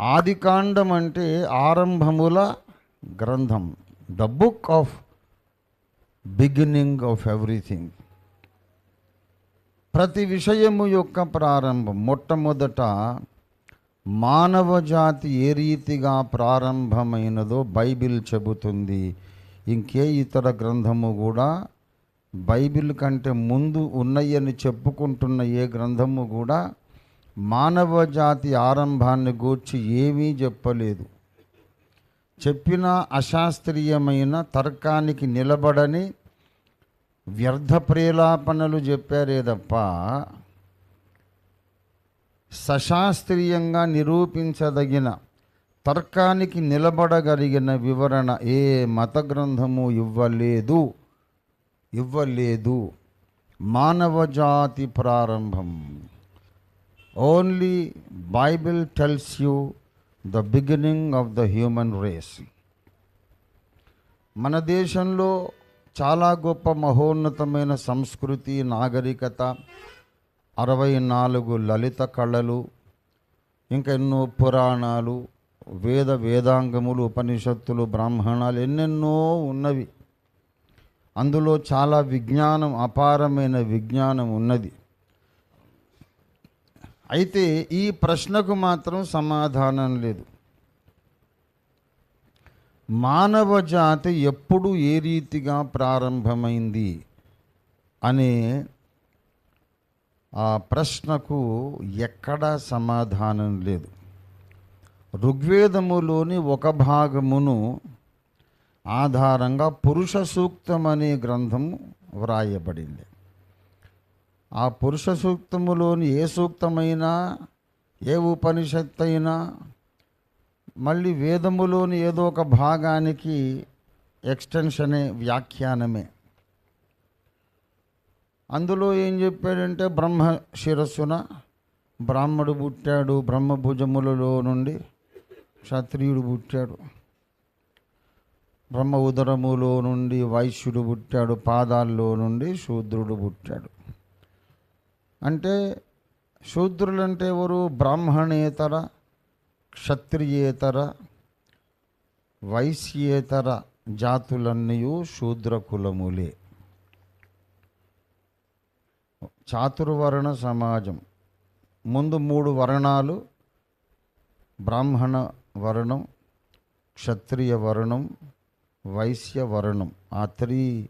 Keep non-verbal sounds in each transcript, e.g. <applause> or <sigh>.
ఆదికాండం అంటే ఆరంభముల గ్రంథం. The book of beginning of everything ప్రతి విషయము యొక్క ప్రారంభం మొట్టమొదట మానవ జాతి ఏ రీతిగా ప్రారంభమైనదో బైబిల్ చెబుతుంది. ఇంకే ఇతర గ్రంథము కూడా బైబిల్ కంటే ముందు ఉన్నాయని చెప్పుకుంటున్న ఏ గ్రంథము కూడా మానవ జాతి ఆరంభాన్ని గూర్చి ఏమీ చెప్పలేదు. చెప్పిన అశాస్త్రీయమైన తర్కానికి నిలబడని వ్యర్థ ప్రేలాపనలు చెప్పారే తప్ప సశాస్త్రీయంగా నిరూపించదగిన తర్కానికి నిలబడగలిగిన వివరణ ఏ మత గ్రంథము ఇవ్వలేదు. ఇవ్వలేదు. మానవ జాతి ప్రారంభం. Only Bible tells you the beginning of the human race మన దేశంలో చాలా గొప్ప మహోన్నతమైన సంస్కృతి నాగరికత అరవై నాలుగు లలిత కళలు ఇంకా ఎన్నో పురాణాలు వేద వేదాంగములు ఉపనిషత్తులు బ్రాహ్మణాలు ఎన్నెన్నో ఉన్నవి. అందులో చాలా విజ్ఞానం అపారమైన విజ్ఞానం ఉన్నది. అయితే ఈ ప్రశ్నకు మాత్రం సమాధానం లేదు. మానవ జాతి ఎప్పుడు ఏ రీతిగా ప్రారంభమైంది అనే ఆ ప్రశ్నకు ఎక్కడా సమాధానం లేదు. ఋగ్వేదములోని ఒక భాగమును ఆధారంగా పురుష సూక్తం అనే గ్రంథం వ్రాయబడింది. ఆ పురుష సూక్తములోని ఏ సూక్తమైనా ఏ ఉపనిషత్తు అయినా మళ్ళీ వేదములోని ఏదో ఒక భాగానికి ఎక్స్టెన్షనే వ్యాఖ్యానమే. అందులో ఏం చెప్పాడంటే బ్రహ్మ శిరస్సున బ్రాహ్మడు పుట్టాడు బ్రహ్మభుజములలో నుండి క్షత్రియుడు పుట్టాడు. బ్రహ్మ ఉదరములో నుండి వైశ్యుడు పుట్టాడు పాదాల్లో నుండి శూద్రుడు పుట్టాడు. అంటే శూద్రులంటే ఎవరు? బ్రాహ్మణేతర క్షత్రియేతర వైశ్యేతర జాతులన్నీ శూద్ర కులములే చాతుర్వర్ణ సమాజం. ముందు మూడు వర్ణాలు. బ్రాహ్మణ వర్ణం క్షత్రియ వర్ణం వైశ్య వర్ణం. ఆ త్రీ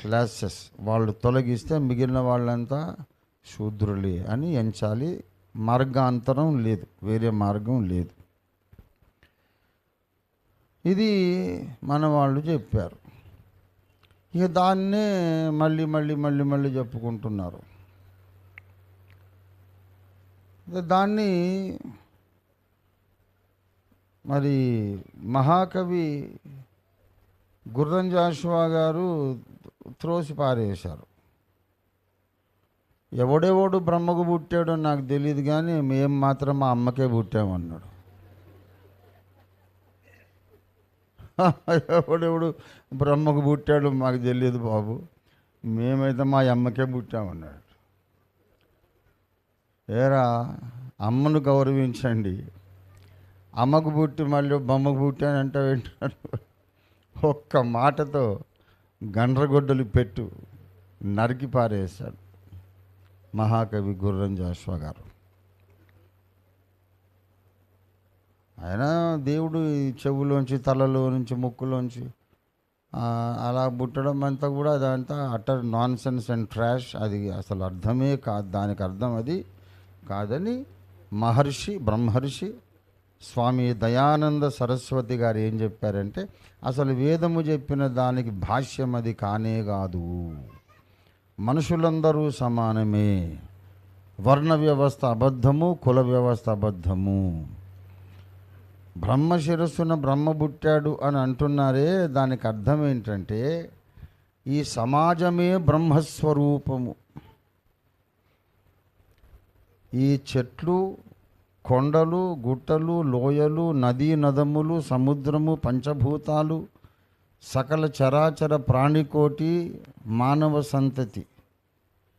క్లాసెస్ వాళ్ళు తొలగిస్తే మిగిలిన వాళ్ళంతా శూద్రులే అని ఎంచాలి. మార్గాంతరం లేదు. వేరే మార్గం లేదు. ఇది మన వాళ్ళు చెప్పారు. ఇక దాన్నే మళ్ళీ మళ్ళీ మళ్ళీ మళ్ళీ చెప్పుకుంటున్నారు. దాన్ని మరి మహాకవి గుర్రం జాషువా గారు త్రోసి పారేశారు. ఎవడెవడు బ్రహ్మకు పుట్టాడో నాకు తెలియదు కానీ మేము మాత్రం మా అమ్మకే పుట్టామన్నాడు. <laughs> ఎవడెవడు బ్రహ్మకు పుట్టాడు మాకు తెలియదు బాబు. మేమైతే మా అమ్మకే పుట్టామన్నాడు. ఏరా అమ్మను గౌరవించండి. అమ్మకు పుట్టి మళ్ళీ బొమ్మకు పుట్టానంటే వింటాడు ఒక్క మాటతో గండ్రగొడ్డలు పెట్టు నరికి పారేశాడు మహాకవి గుర్రం జాషువా గారు. ఆయన దేవుడు ఈ చెవులోంచి తలలో నుంచి ముక్కులోంచి అలా పుట్టడం అంతా కూడా అదంతా utter nonsense and trash. అది అసలు అర్థమే కాదు దానికి అర్థం అది కాదని మహర్షి బ్రహ్మర్షి స్వామి దయానంద సరస్వతి గారు ఏం చెప్పారంటే అసలు వేదము చెప్పిన దానికి భాష్యం అది కానే కాదు. మనుషులందరూ సమానమే. వర్ణ వ్యవస్థ అబద్ధము కుల వ్యవస్థ అబద్ధము. బ్రహ్మ శిరస్సున బ్రహ్మ పుట్టాడు అని అంటున్నారే దానికి అర్థం ఏంటంటే ఈ సమాజమే బ్రహ్మస్వరూపము. ఈ చెట్లు కొండలు గుట్టలు లోయలు నదీ నదములు సముద్రము పంచభూతాలు సకల చరాచర ప్రాణికోటి మానవ సంతతి.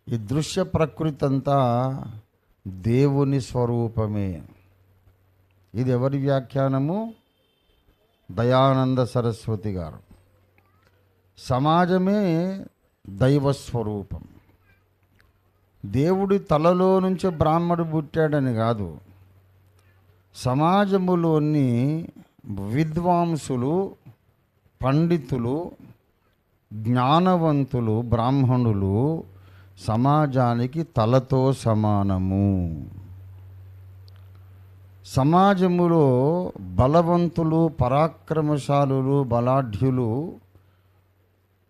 ఈ దృశ్య ప్రకృతి అంతా దేవుని స్వరూపమే. ఇది ఎవరి వ్యాఖ్యానము? దయానంద సరస్వతి గారు. సమాజమే దైవస్వరూపం. దేవుడి తలలో నుంచి బ్రాహ్మడు పుట్టాడని కాదు. సమాజములోని విద్వాంసులు పండితులు జ్ఞానవంతులు బ్రాహ్మణులు సమాజానికి తలతో సమానము. సమాజములో బలవంతులు పరాక్రమశాలులు బలాఢ్యులు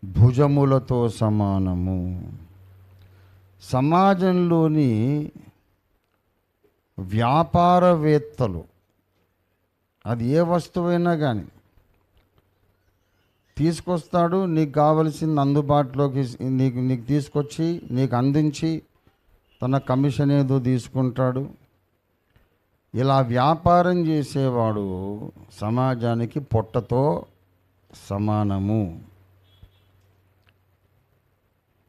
భుజములతో సమానము. సమాజంలోని వ్యాపారవేత్తలు. అది ఏ వస్తువైనా కానీ తీసుకొస్తాడు నీకు కావలసింది అందుబాటులోకి నీకు నీకు తీసుకొచ్చి నీకు అందించి తన కమిషన్ ఏదో తీసుకుంటాడు. ఇలా వ్యాపారం చేసేవాడు సమాజానికి పొట్టతో సమానము.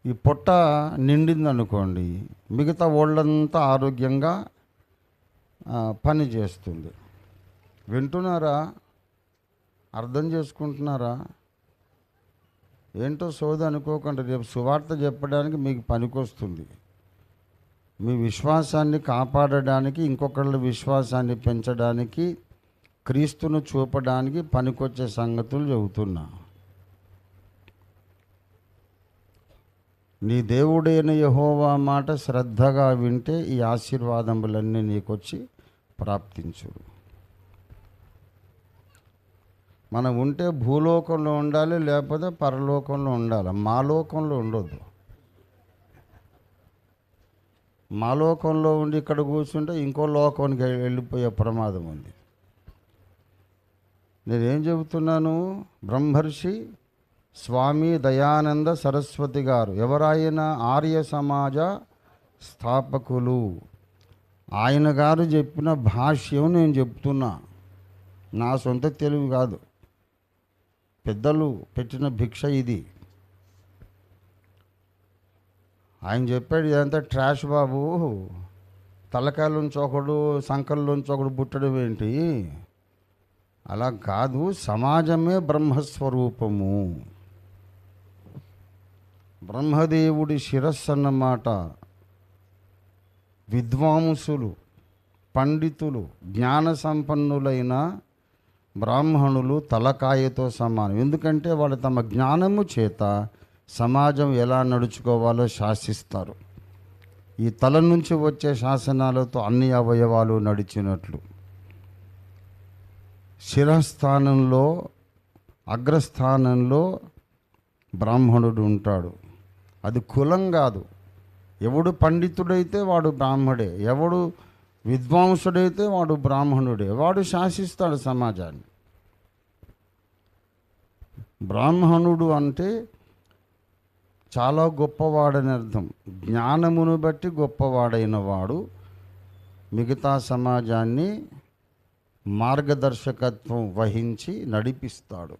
ఈ పొట్ట నిండిందనుకోండి మిగతా వాళ్ళంతా ఆరోగ్యంగా పని చేస్తుంది. వింటున్నారా? అర్థం చేసుకుంటున్నారా? ఏంటో సోది అనుకోకుండా. రేపు సువార్త చెప్పడానికి మీకు పనికొస్తుంది. మీ విశ్వాసాన్ని కాపాడడానికి ఇంకొకళ్ళ విశ్వాసాన్ని పెంచడానికి క్రీస్తును చూపడానికి పనికొచ్చే సంగతులు చెబుతున్నా. నీ దేవుడైన యహోవా మాట శ్రద్ధగా వింటే ఈ ఆశీర్వాదములన్నీ నీకొచ్చి ప్రాప్తించు. మనం ఉంటే భూలోకంలో ఉండాలి లేకపోతే పరలోకంలో ఉండాలి. మా లోకంలో ఉండొద్దు. మా లోకంలో ఉండి ఇక్కడ కూర్చుంటే ఇంకో లోకానికి వెళ్ళిపోయే ప్రమాదం ఉంది. నేనేం చెబుతున్నాను? బ్రహ్మర్షి స్వామి దయానంద సరస్వతి గారు. ఎవరాయన ఆర్య సమాజ స్థాపకులు? ఆయన గారు చెప్పిన భాష్యం నేను చెప్తున్నా. నా సొంత తెలుగు కాదు. పెద్దలు పెట్టిన భిక్ష ఇది. ఆయన చెప్పాడు ఇదంతా ట్రాష్ బాబు. తలకాయలోంచి ఒకడు సంకల్లోంచి ఒకడు పుట్టడం ఏంటి? అలా కాదు సమాజమే బ్రహ్మస్వరూపము. బ్రహ్మదేవుడి శిరస్సు అన్నమాట విద్వాంసులు పండితులు జ్ఞాన సంపన్నులైన బ్రాహ్మణులు తలకాయతో సమానం. ఎందుకంటే వాళ్ళు తమ జ్ఞానము చేత సమాజం ఎలా నడుచుకోవాలో శాసిస్తారు. ఈ తల నుంచి వచ్చే శాసనాలతో అన్ని అవయవాలు నడిచినట్లు. శిరస్థానంలో అగ్రస్థానంలో బ్రాహ్మణుడు ఉంటాడు. అది కులం కాదు. ఎవడు పండితుడైతే వాడు బ్రాహ్మడే ఎవడు విద్వాంసుడైతే వాడు బ్రాహ్మణుడే వాడు శాసిస్తాడు సమాజాన్ని. బ్రాహ్మణుడు అంటే చాలా గొప్పవాడని అర్థం. జ్ఞానమును బట్టి గొప్పవాడైన వాడు మిగతా సమాజాన్ని మార్గదర్శకత్వం వహించి నడిపిస్తాడు.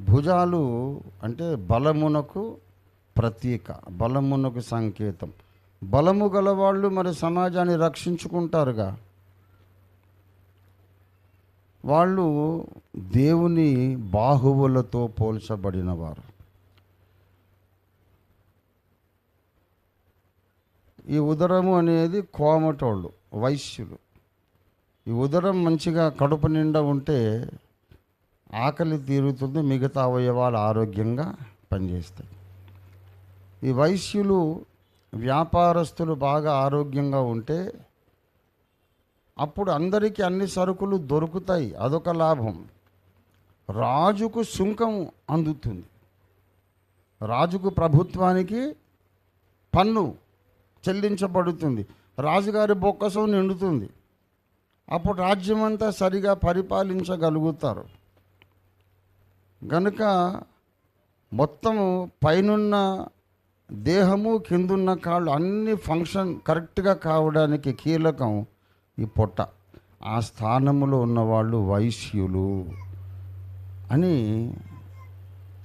భుజాలు అంటే బలమునకు ప్రతీక బలమునకు సంకేతం. బలము గలవాళ్ళు మరి సమాజాన్ని రక్షించుకుంటారుగా. వాళ్ళు దేవుని బాహువులతో పోల్చబడినవారు. ఈ ఉదరము అనేది కోమటోళ్ళు వైశ్యులు. ఈ ఉదరం మంచిగా కడుపు నిండా ఉంటే ఆకలి తీరుతుంది మిగతా అవయవాలు ఆరోగ్యంగా పనిచేస్తాయి. ఈ వైశ్యులు వ్యాపారస్తులు బాగా ఆరోగ్యంగా ఉంటే అప్పుడు అందరికీ అన్ని సరుకులు దొరుకుతాయి. అదొక లాభం. రాజుకు సుంకం అందుతుంది. రాజుకు ప్రభుత్వానికి పన్ను చెల్లించబడుతుంది. రాజుగారి బొక్కసం నిండుతుంది. అప్పుడు రాజ్యమంతా సరిగా పరిపాలించగలుగుతారు. గనుక మొత్తము పైనున్న దేహము కిందున్న కాళ్ళు అన్ని ఫంక్షన్ కరెక్ట్గా కావడానికి కీలకం ఈ పొట్ట. ఆ స్థానములో ఉన్నవాళ్ళు వైశ్యులు అని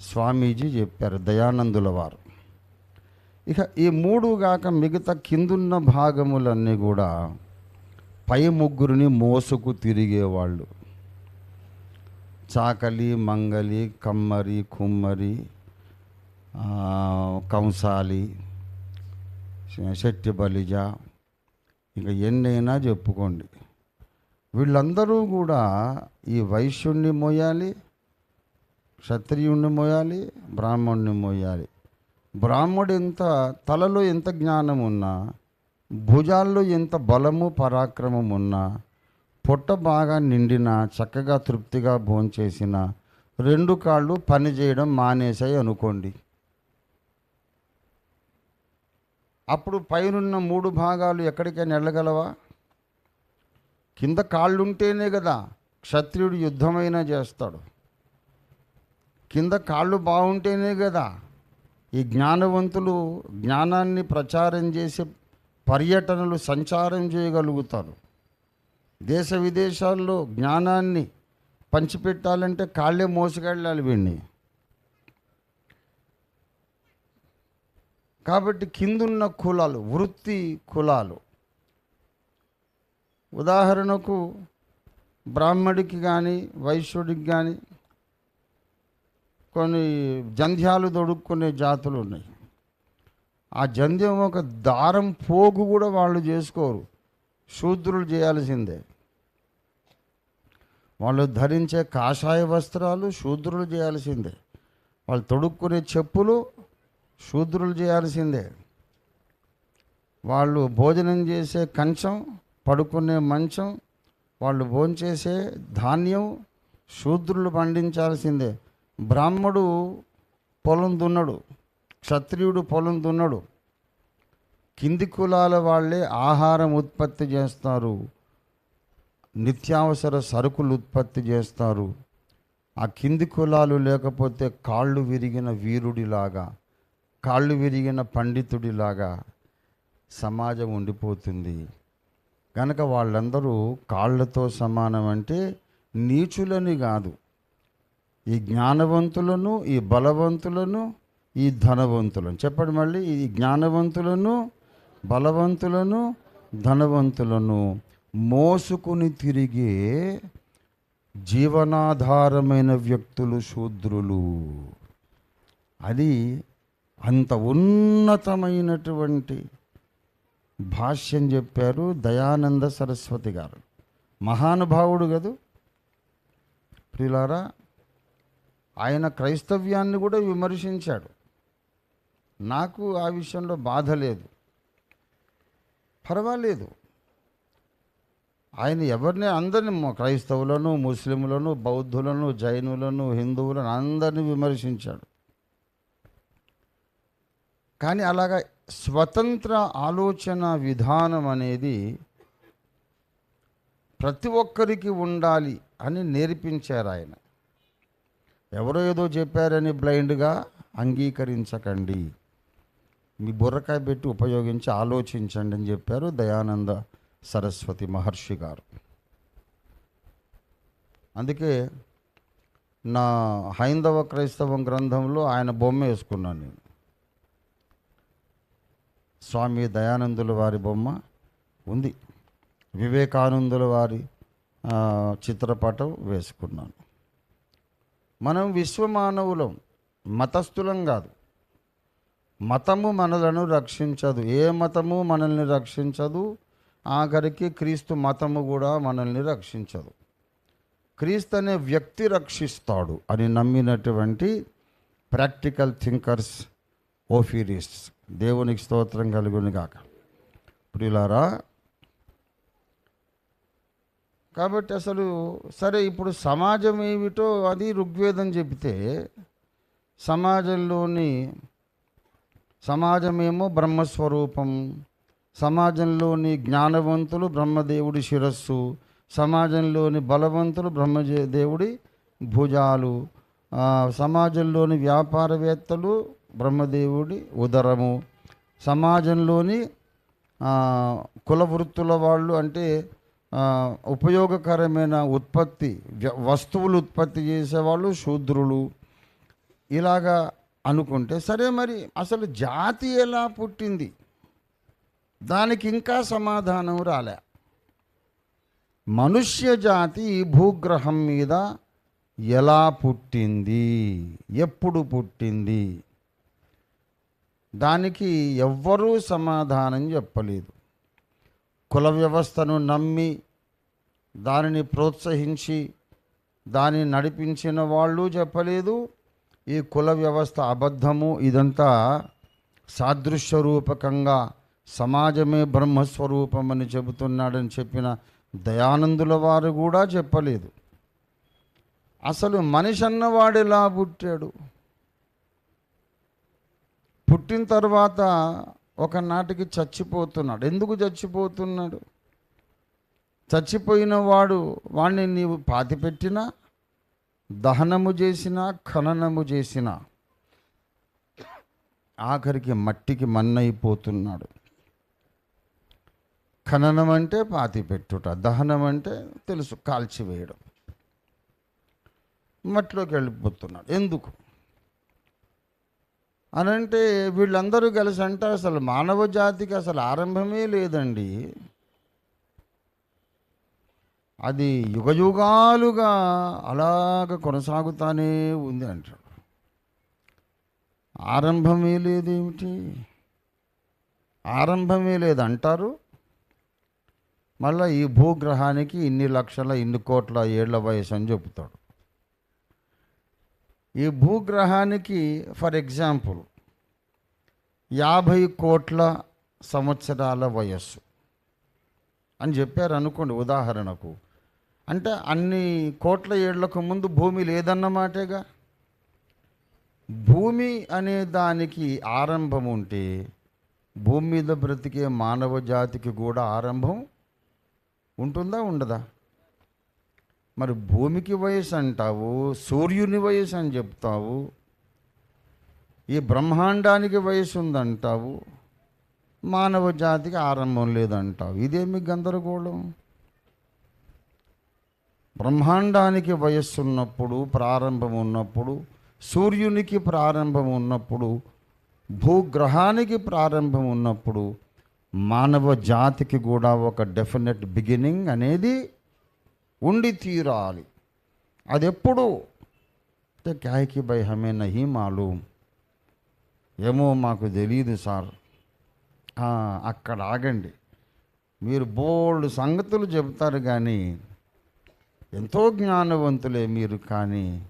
స్వామీజీ చెప్పారు దయానందుల వారు. ఇక ఈ మూడు గాక మిగతా కిందున్న భాగములన్నీ కూడా పై ముగ్గురిని మోసుకు తిరిగేవాళ్ళు. చాకలి మంగలి కమ్మరి కుమ్మరి కంసాలి శెట్టి బలిజ ఇంకా ఎన్నైనా చెప్పుకోండి. వీళ్ళందరూ కూడా ఈ వైశ్యుణ్ణి మోయాలి క్షత్రియుణ్ణి మోయాలి బ్రాహ్మణ్ణి మోయాలి. బ్రాహ్మడు ఎంత తలలో ఎంత జ్ఞానం ఉన్నా భుజాల్లో ఎంత బలము పరాక్రమం ఉన్నా పొట్ట బాగా నిండినా చక్కగా తృప్తిగా భోంచేసిన రెండు కాళ్ళు పని చేయడం మానేసాయి అనుకోండి. అప్పుడు పైనున్న మూడు భాగాలు ఎక్కడికైనా వెళ్ళగలవా? కింద కాళ్ళుంటేనే కదా క్షత్రియుడు యుద్ధమైనా చేస్తాడు. కింద కాళ్ళు బాగుంటేనే కదా ఈ జ్ఞానవంతులు జ్ఞానాన్ని ప్రచారం చేసే పర్యటనలు సంచారం చేయగలుగుతారు. దేశ విదేశాల్లో జ్ఞానాన్ని పంచిపెట్టాలంటే కాళ్ళే మోసుకెళ్ళాలి వీడిని. కాబట్టి కిందున్న కులాలు వృత్తి కులాలు. ఉదాహరణకు బ్రాహ్మడికి కానీ వైశ్యుడికి కానీ కొన్ని జంధ్యాలు దొడుక్కునే జాతులు ఉన్నాయి. ఆ జంధ్యం ఒక దారం పోగు కూడా వాళ్ళు చేసుకోరు. శూద్రులు చేయాల్సిందే. వాళ్ళు ధరించే కాషాయ వస్త్రాలు శూద్రులు చేయాల్సిందే. వాళ్ళు తొడుక్కునే చెప్పులు శూద్రులు చేయాల్సిందే. వాళ్ళు భోజనం చేసే కంచం పడుకునే మంచం వాళ్ళు భోంచేసే ధాన్యం శూద్రులు పండించాల్సిందే. బ్రాహ్మడు పొలం దున్నడు క్షత్రియుడు పొలం దున్నడు. కింది కులాల వాళ్ళే ఆహారం ఉత్పత్తి చేస్తారు నిత్యావసర సరుకులు ఉత్పత్తి చేస్తారు. ఆ కింది కులాలు లేకపోతే కాళ్ళు విరిగిన వీరుడిలాగా కాళ్ళు విరిగిన పండితుడిలాగా సమాజం ఉండిపోతుంది. కనుక వాళ్ళందరూ కాళ్ళతో సమానం అంటే నీచులని కాదు. ఈ జ్ఞానవంతులను ఈ బలవంతులను ఈ ధనవంతులను. చెప్పండి మళ్ళీ ఈ జ్ఞానవంతులను బలవంతులను ధనవంతులను మోసుకుని తిరిగే జీవనాధారమైన వ్యక్తులు శూద్రులు. అది అంత ఉన్నతమైనటువంటి భాష్యం చెప్పారు దయానంద సరస్వతి గారు. మహానుభావుడు కదూ ప్రియులారా ఆయన క్రైస్తవ్యాన్ని కూడా విమర్శించాడు. నాకు ఆ విషయంలో బాధ లేదు. పర్వాలేదు. ఆయన ఎవరిని అందరిని క్రైస్తవులను ముస్లింలను బౌద్ధులను జైనులను హిందువులను అందరిని విమర్శించాడు. కానీ అలాగా స్వతంత్ర ఆలోచన విధానం అనేది ప్రతి ఒక్కరికి ఉండాలి అని నేర్పించారు ఆయన. ఎవరో ఏదో చెప్పారని బ్లైండ్గా అంగీకరించకండి. మీ బుర్రకాయ పెట్టి ఉపయోగించి ఆలోచించండి అని చెప్పారు దయానంద సరస్వతి మహర్షి గారు. అందుకే నా హైందవ క్రైస్తవం గ్రంథంలో ఆయన బొమ్మ వేసుకున్నాను నేను. స్వామి దయానందుల వారి బొమ్మ ఉంది. వివేకానందుల వారి చిత్రపటం వేసుకున్నాను. మనం విశ్వమానవులం మతస్థులం కాదు. మతము మనలను రక్షించదు. ఏ మతము మనల్ని రక్షించదు? ఆఖరికి క్రీస్తు మతము కూడా మనల్ని రక్షించదు. క్రీస్తు అనే వ్యక్తి రక్షిస్తాడు అని నమ్మినటువంటి ప్రాక్టికల్ థింకర్స్ ఓఫీరిస్ట్స్ దేవునికి స్తోత్రం కలుగుని గాక. ప్రియులారా కాబట్టి అసలు సరే ఇప్పుడు సమాజం ఏమిటో అది ఋగ్వేదం చెబితే సమాజంలోని సమాజమేమో బ్రహ్మస్వరూపం సమాజంలోని జ్ఞానవంతులు బ్రహ్మదేవుడి శిరస్సు సమాజంలోని బలవంతులు బ్రహ్మదేవుడి భుజాలు సమాజంలోని వ్యాపారవేత్తలు బ్రహ్మదేవుడి ఉదరము. సమాజంలోని కుల వృత్తుల వాళ్ళు అంటే ఉపయోగకరమైన ఉత్పత్తి వస్తువులు ఉత్పత్తి చేసేవాళ్ళు శూద్రులు. ఇలాగా అనుకుంటే సరే మరి అసలు జాతి ఎలా పుట్టింది? దానికి ఇంకా సమాధానం రాలే. మనుష్య జాతి ఈ భూగ్రహం మీద ఎలా పుట్టింది? ఎప్పుడు పుట్టింది? దానికి ఎవ్వరూ సమాధానం చెప్పలేదు. కుల వ్యవస్థను నమ్మి దానిని ప్రోత్సహించి దాన్ని నడిపించిన వాళ్ళు చెప్పలేదు. ఈ కుల వ్యవస్థ అబద్ధము ఇదంతా సాదృశ్య రూపకంగా సమాజమే బ్రహ్మస్వరూపం అని చెబుతున్నాడని చెప్పిన దయానందుల వారు కూడా చెప్పలేదు. అసలు మనిషి అన్నవాడు ఎలా పుట్టాడు? పుట్టిన తర్వాత ఒకనాటికి చచ్చిపోతున్నాడు. ఎందుకు చచ్చిపోతున్నాడు? చచ్చిపోయిన వాడు వాణ్ణి నీవు పాతిపెట్టినా దహనము చేసినా ఖననము చేసినా ఆఖరికి మట్టికి మన్నైపోతున్నాడు. ఖననం అంటే పాతిపెట్టుట దహనం అంటే తెలుసు కాల్చివేయడం. మట్టిలోకి వెళ్ళిపోతున్నాడు. ఎందుకు? అనంటే వీళ్ళందరూ కలిసి అంటే అసలు మానవ జాతికి అసలు ఆరంభమే లేదండి. అది యుగయుగాలుగా అలాగ కొనసాగుతానే ఉంది అంటాడు ఆరంభమే లేదేమిటి? ఆరంభమే లేదంటారు. మళ్ళీ ఈ భూగ్రహానికి ఇన్ని లక్షల ఇన్ని కోట్ల ఏళ్ళ వయసు అని చెబుతాడు. ఈ భూగ్రహానికి ఫర్ ఎగ్జాంపుల్ యాభై కోట్ల సంవత్సరాల వయస్సు. అని చెప్పారు అనుకోండి ఉదాహరణకు. అంటే అన్ని కోట్ల ఏళ్ళకు ముందు భూమి లేదన్నమాటేగా భూమి అనే దానికి ఆరంభం ఉంటే భూమి మీద బ్రతికే మానవ జాతికి కూడా ఆరంభం ఉంటుందా ఉండదా? మరి భూమికి వయసు అంటావు సూర్యుని వయసు అని చెప్తావు ఈ బ్రహ్మాండానికి వయసు ఉందంటావు మానవ జాతికి ఆరంభం లేదంటావు. ఇదేమి గందరగోళం. బ్రహ్మాండానికి వయస్సు ఉన్నప్పుడు ప్రారంభం ఉన్నప్పుడు సూర్యునికి ప్రారంభం ఉన్నప్పుడు భూగ్రహానికి ప్రారంభం ఉన్నప్పుడు మానవ జాతికి కూడా ఒక డెఫినెట్ బిగినింగ్ అనేది ఉండి తీరాలి. అది ఎప్పుడు అంటే క్యాకి బై హమే నహీ మాలూమ్. ఏమో మాకు తెలియదు సార్. అక్కడ ఆగండి. మీరు బోల్డ్ సంగతులు చెబుతారు కానీ ఎంతో జ్ఞానవంతులే మీరు కానీ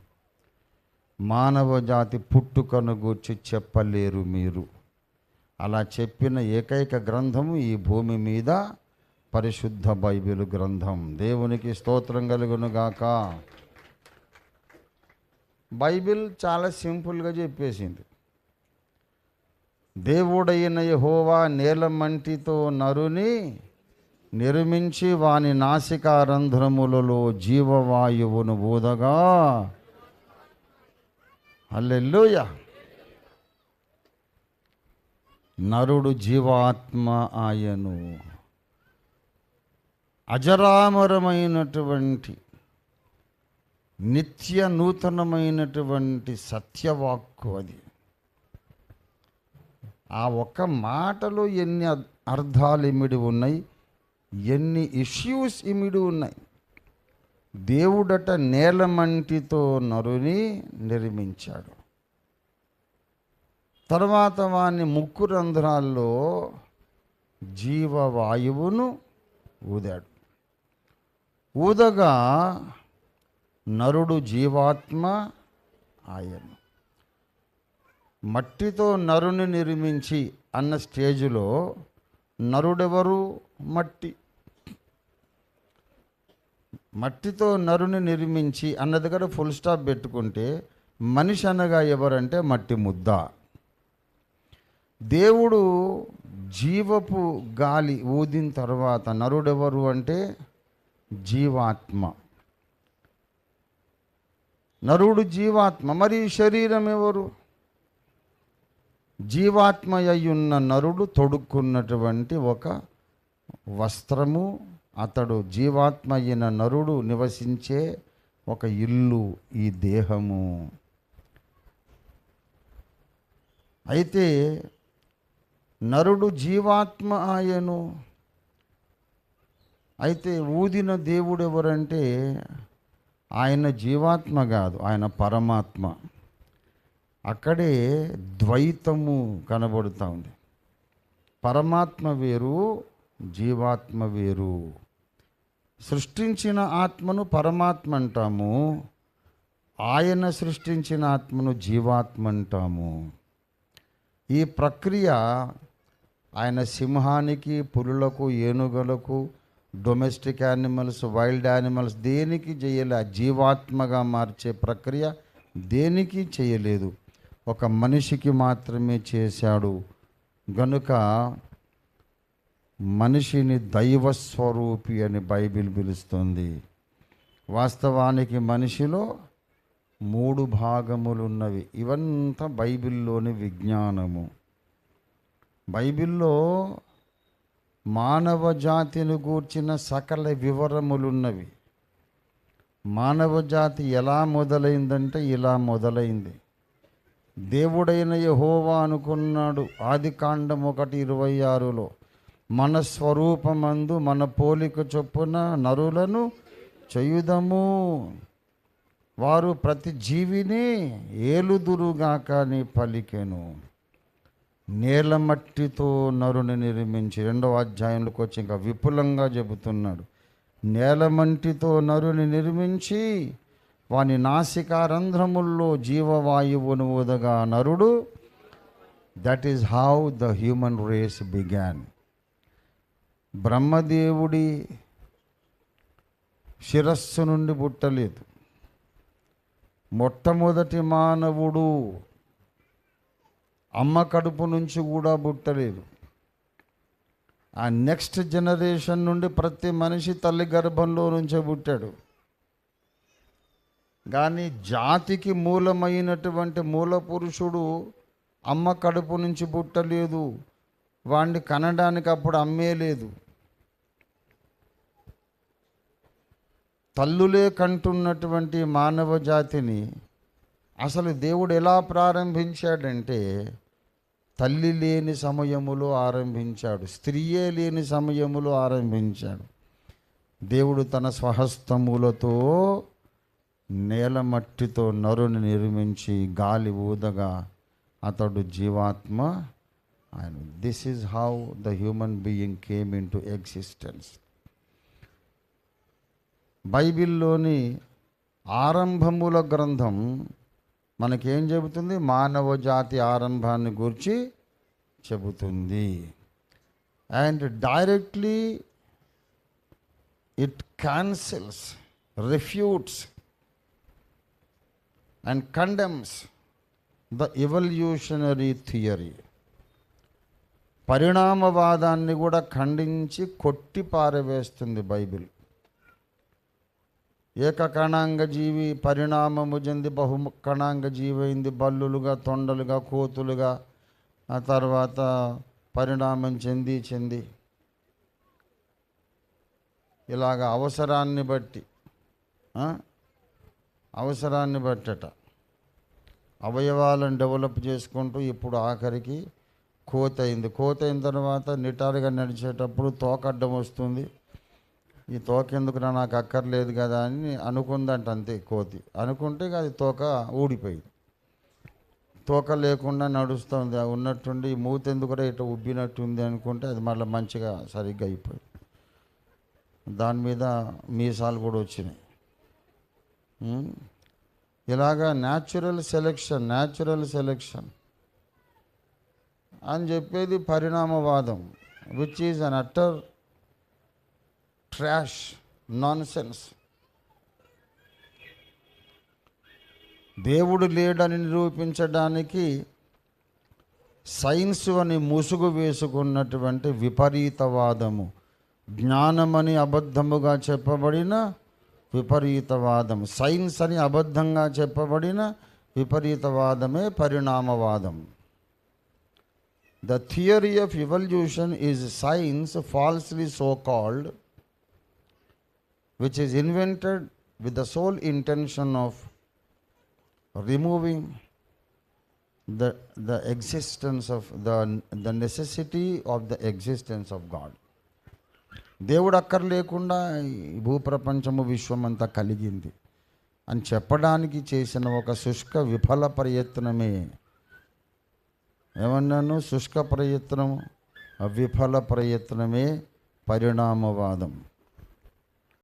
మానవ జాతి పుట్టుకను గూర్చి చెప్పలేరు మీరు. అలా చెప్పిన ఏకైక గ్రంథము ఈ భూమి మీద పరిశుద్ధ బైబిల్ గ్రంథం. దేవునికి స్తోత్రం కలుగును గాక బైబిల్ చాలా సింపుల్గా చెప్పేసింది. దేవుడైన యహోవా నేలమంటితో నరుని నిర్మించి వాని నాసికారంధ్రములలో జీవవాయువును ఊదగా. అల్లెల్లుయ నరుడు జీవాత్మ ఆయను. అజరామరమైనటువంటి నిత్య నూతనమైనటువంటి సత్యవాక్కు అది. ఆ ఒక్క మాటలో ఎన్ని అర్- అర్థాలు ఇమిడి ఉన్నాయి ఎన్ని ఇష్యూస్ ఇమిడి ఉన్నాయి. దేవుడట నేలమంటితో నరుని నిర్మించాడు. తర్వాత వాని ముక్కు రంధ్రాల్లో జీవవాయువును ఊదాడు. ఊదగా నరుడు జీవాత్మ ఆయను. మట్టితో నరుని నిర్మించి అన్న స్టేజ్లో నరుడెవరు? మట్టి. మట్టితో నరుని నిర్మించి అన్న దగ్గర ఫుల్ స్టాప్ పెట్టుకుంటే మనిషి అనగా ఎవరంటే మట్టి ముద్ద. దేవుడు జీవపు గాలి ఊదిన తర్వాత నరుడెవరు అంటే జీవాత్మ. నరుడు జీవాత్మ. మరి శరీరం ఎవరు? జీవాత్మ అయ్యున్న నరుడు తొడుక్కున్నటువంటి ఒక వస్త్రము. అతడు జీవాత్మ అయిన నరుడు నివసించే ఒక ఇల్లు ఈ దేహము. అయితే నరుడు జీవాత్మ ఆయను. అయితే ఊదిన దేవుడు ఎవరంటే ఆయన జీవాత్మ కాదు ఆయన పరమాత్మ. అక్కడే ద్వైతము కనబడుతూ ఉంది. పరమాత్మ వేరు జీవాత్మ వేరు. సృష్టించిన ఆత్మను పరమాత్మ అంటాము ఆయన సృష్టించిన ఆత్మను జీవాత్మ అంటాము. ఈ ప్రక్రియ ఆయన సింహానికి పులులకు ఏనుగలకు డొమెస్టిక్ యానిమల్స్ వైల్డ్ యానిమల్స్ దేనికి చేయలే జీవాత్మగా మార్చే ప్రక్రియ దేనికి చేయలేదు. ఒక మనిషికి మాత్రమే చేశాడు. గనుక మనిషిని దైవస్వరూపి అని బైబిల్ పిలుస్తుంది. వాస్తవానికి మనిషిలో మూడు భాగములు ఉన్నవి ఇవంతా బైబిల్లోని విజ్ఞానము. బైబిల్లో మానవ జాతిని గూర్చిన సకల వివరములున్నవి. మానవ జాతి ఎలా మొదలైందంటే ఇలా మొదలైంది. దేవుడైన యహోవా అనుకున్నాడు ఆది కాండం ఒకటి ఇరవై ఆరులో మన స్వరూపమందు మన పోలిక చొప్పున నరులను చేయుదము. వారు ప్రతి జీవిని ఏలుదురుగాక అని పలికెను. నేల మట్టితో నరుని నిర్మించి రెండవ అధ్యాయంలోకి వచ్చి ఇంకా విపులంగా చెబుతున్నాడు. నేల మట్టితో నరుని నిర్మించి వాని నాసికారంధ్రముల్లో జీవవాయువును ఊదగా నరుడు. That is how the human race began బ్రహ్మదేవుడి శిరస్సు నుండి పుట్టలేదు. మొట్టమొదటి మానవుడు అమ్మ కడుపు నుంచి కూడా పుట్టలేదు. ఆ నెక్స్ట్ జనరేషన్ నుండి ప్రతి మనిషి తల్లి గర్భంలో నుంచే పుట్టాడు. కానీ జాతికి మూలమైనటువంటి మూల పురుషుడు అమ్మ కడుపు నుంచి పుట్టలేదు. వాణ్ణి కనడానికి అప్పుడు అమ్మే లేదు. తల్లులే కంటున్నటువంటి మానవ జాతిని అసలు దేవుడు ఎలా ప్రారంభించాడంటే తల్లి లేని సమయములో ఆరంభించాడు స్త్రీయే లేని సమయములో ఆరంభించాడు. దేవుడు తన స్వహస్తములతో నేల మట్టితో నరుని నిర్మించి గాలి ఊదగా అతడు జీవాత్మ ఆయన. This is how the human being came into existence బైబిల్లోని ఆరంభముల గ్రంథం మనకేం చెబుతుంది? మానవ జాతి ఆరంభాన్ని గురించి చెబుతుంది. And directly it cancels refutes and condemns the evolutionary theory. పరిణామవాదాన్ని కూడా ఖండించి కొట్టి పారవేస్తుంది బైబిల్. ఏకకణాంగ జీవి పరిణామము చెంది బహు కణాంగ జీవి అయింది బల్లులుగా తొండలుగా కోతులుగా. ఆ తర్వాత పరిణామం చెంది చెంది ఇలాగ అవసరాన్ని బట్టి అవసరాన్ని బట్టట అవయవాలను డెవలప్ చేసుకుంటూ ఇప్పుడు ఆఖరికి కోత అయింది కోత అయిన తర్వాత నిటారుగా నడిచేటప్పుడు తోకడ్డం వస్తుంది. ఈ తోక ఎందుకురా నాకు అక్కర్లేదు కదా అని అనుకుందంట అంతే కోతి. అనుకుంటే అది తోక ఊడిపోయింది తోక లేకుండా నడుస్తుంది. ఉన్నట్టుండి ఈ మూత ఎందుకురా ఇట్లా ఉబ్బినట్టుంది అనుకుంటే అది మళ్ళీ మంచిగా సరిగ్గా అయిపోయింది దాని మీద మీసాలు కూడా వచ్చినాయి. ఇలాగా న్యాచురల్ సెలెక్షన్ న్యాచురల్ సెలెక్షన్ అని చెప్పేది పరిణామవాదం which is an utter trash nonsense దేవుడు లేడని నిరూపించడానికి సైన్స్ అని ముసుగు వేసుకున్నటువంటి విపరీతవాదము. జ్ఞానమని అబద్ధముగా చెప్పబడిన విపరీతవాదం సైన్స్ అని అబద్ధంగా చెప్పబడిన విపరీతవాదమే పరిణామవాదం. The theory of evolution is science falsely so called which is invented with the sole intention of removing the, the existence of the, the necessity of the existence of God. దేవుడు అక్కర్ లేకుండా ఈ భూప్రపంచము విశ్వం అంతా కలిగింది అని చెప్పడానికి చేసిన ఒక శుష్క విఫల ప్రయత్నమే ఏమన్నాను శుష్క ప్రయత్నము ఆ విఫల ప్రయత్నమే పరిణామవాదం